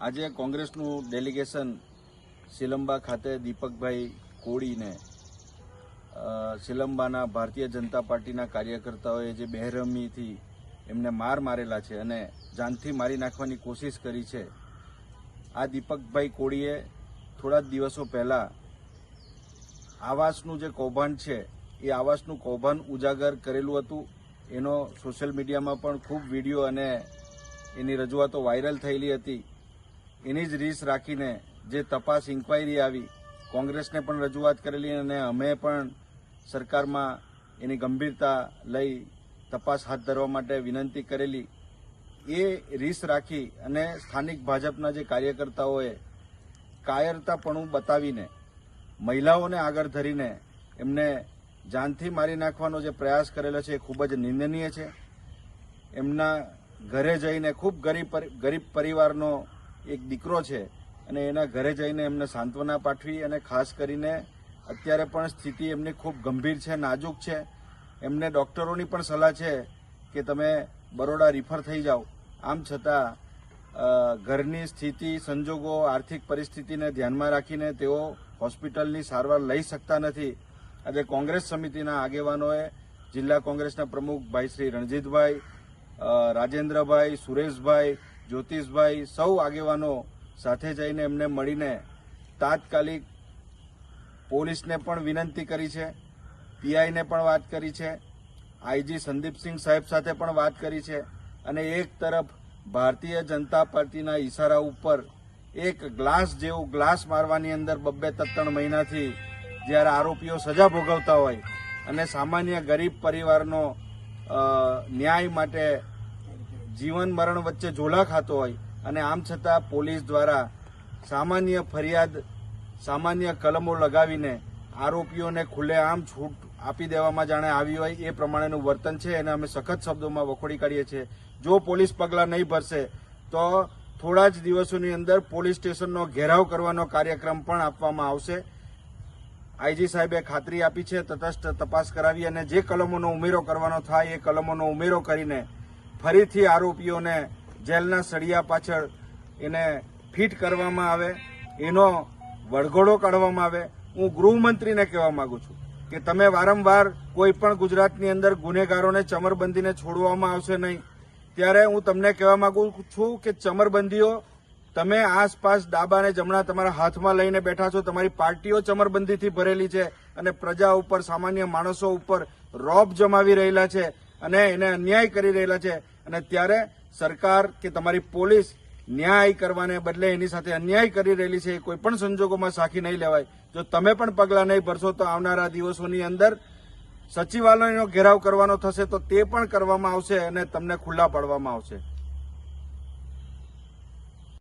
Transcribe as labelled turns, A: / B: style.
A: આજે કોંગ્રેસનું ડેલિગેશન સિલંબા ખાતે દીપકભાઈ કોળીને સિલંબાના ભારતીય જનતા પાર્ટીના કાર્યકર્તાઓએ જે બેરહમીથી એમને માર મારેલા છે અને જાનથી મારી નાખવાની કોશિશ કરી છે, આ દીપકભાઈ કોળીએ થોડા જ દિવસો પહેલાં આવાસનું જે કૌભાંડ છે, એ આવાસનું કૌભાંડ ઉજાગર કરેલું હતું. એનો સોશિયલ મીડિયામાં પણ ખૂબ વીડિયો અને એની રજૂઆતો વાયરલ થયેલી હતી. એની જ રીસ રાખીને જે તપાસ ઇન્કવાયરી આવી, કોંગ્રેસને પણ રજૂઆત કરેલી અને અમે પણ સરકારમાં એની ગંભીરતા લઈ તપાસ હાથ ધરવા માટે વિનંતી કરેલી. એ રીસ રાખી અને સ્થાનિક ભાજપના જે કાર્યકર્તાઓએ કાયરતાપણું બતાવીને, મહિલાઓને આગળ ધરીને એમને જાનથી મારી નાખવાનો જે પ્રયાસ કરેલો છે એ ખૂબ જ નિંદનીય છે. એમના ઘરે જઈને ખૂબ ગરીબ ગરીબ પરિવારનો એક દીકરો છે અને એના ઘરે જઈને એમને સાંત્વના પાઠવી અને ખાસ કરીને અત્યારે પણ સ્થિતિ એમની ખૂબ ગંભીર છે, નાજુક છે. એમને ડૉક્ટરોની પણ સલાહ છે કે તમે બરોડા રિફર થઈ જાઓ. આમ છતાં ઘરની સ્થિતિ, સંજોગો, આર્થિક પરિસ્થિતિને ધ્યાનમાં રાખીને તેઓ હોસ્પિટલની સારવાર લઈ શકતા નથી. આજે કોંગ્રેસ સમિતિના આગેવાનોએ જિલ્લા કોંગ્રેસના પ્રમુખ ભાઈ શ્રી રણજીતભાઈ રાજેન્દ્રભાઈ, સુરેશભાઈ જ્યોતિષભાઈ સૌ આગેવાનો સાથે જઈને એમને મળીને તાત્કાલિક પોલીસને પણ વિનંતી કરી છે, પીઆઈને પણ વાત કરી છે, આઈજી સંદીપસિંહ સાહેબ સાથે પણ વાત કરી છે અને એક તરફ ભારતીય જનતા પાર્ટીના ઈશારા ઉપર એક ગ્લાસ જેવું ગ્લાસ મારવાની અંદર બબ્બે ત્રણ મહિનાથી જ્યારે આરોપીઓ સજા ભોગવતા હોય અને સામાન્ય ગરીબ પરિવારનો ન્યાય માટે જીવન મરણ વચ્ચે ઝોલા ખાતો હોય અને આમ છતાં પોલીસ દ્વારા સામાન્ય ફરિયાદ, સામાન્ય કલમો લગાવીને આરોપીઓને ખુલ્લેઆમ છૂટ આપી દેવામાં જાણે આવી હોય એ પ્રમાણેનું વર્તન છે અને અમે સખત શબ્દોમાં વખોડી કાઢીએ છીએ. જો પોલીસ પગલાં નહીં ભરશે, તો થોડા જ દિવસોની અંદર પોલીસ સ્ટેશનનો ઘેરાવ કરવાનો કાર્યક્રમ પણ આપવામાં આવશે. આઈજી સાહેબે ખાતરી આપી છે, તટસ્થ તપાસ કરાવી અને જે કલમોનો ઉમેરો કરવાનો થાય એ કલમોનો ઉમેરો કરીને ફરીથી આરોપીઓને જેલના સળિયા પાછળ એને ફિટ કરવામાં આવે, એનો વળઘોડો કાઢવામાં આવે. હું ગૃહમંત્રીને કહેવા માંગુ છું કે તમે વારંવાર કોઈ પણ ગુજરાતની અંદર ગુનેગારોને ચમરબંધીને છોડવામાં આવશે નહીં. ત્યારે હું તમને કહેવા માંગુ છું કે ચમરબંધીઓ, તમે આસપાસ ડાબા અને જમણા તમારા હાથમાં લઈને બેઠા છો, તમારી પાર્ટીઓ ચમરબંધીથી ભરેલી છે અને પ્રજા ઉપર, સામાન્ય માણસો ઉપર રોબ જમાવી રહેલા છે. અને એને અન્યાય કરી રહેલા છે. અને ત્યારે સરકાર કે તમારી પોલીસ ન્યાય કરવાને બદલે એની સાથે અન્યાય કરી રહેલી છે એ કોઈ પણ સંજોગોમાં સાખી નહીં લેવાય. જો તમે પણ પગલાં નહીં ભરશો તો આવનારા દિવસોની અંદર સચિવાલયનો ઘેરાવ કરવાનો થશે તો તે પણ કરવામાં આવશે અને તમને ખુલ્લા પાડવામાં આવશે.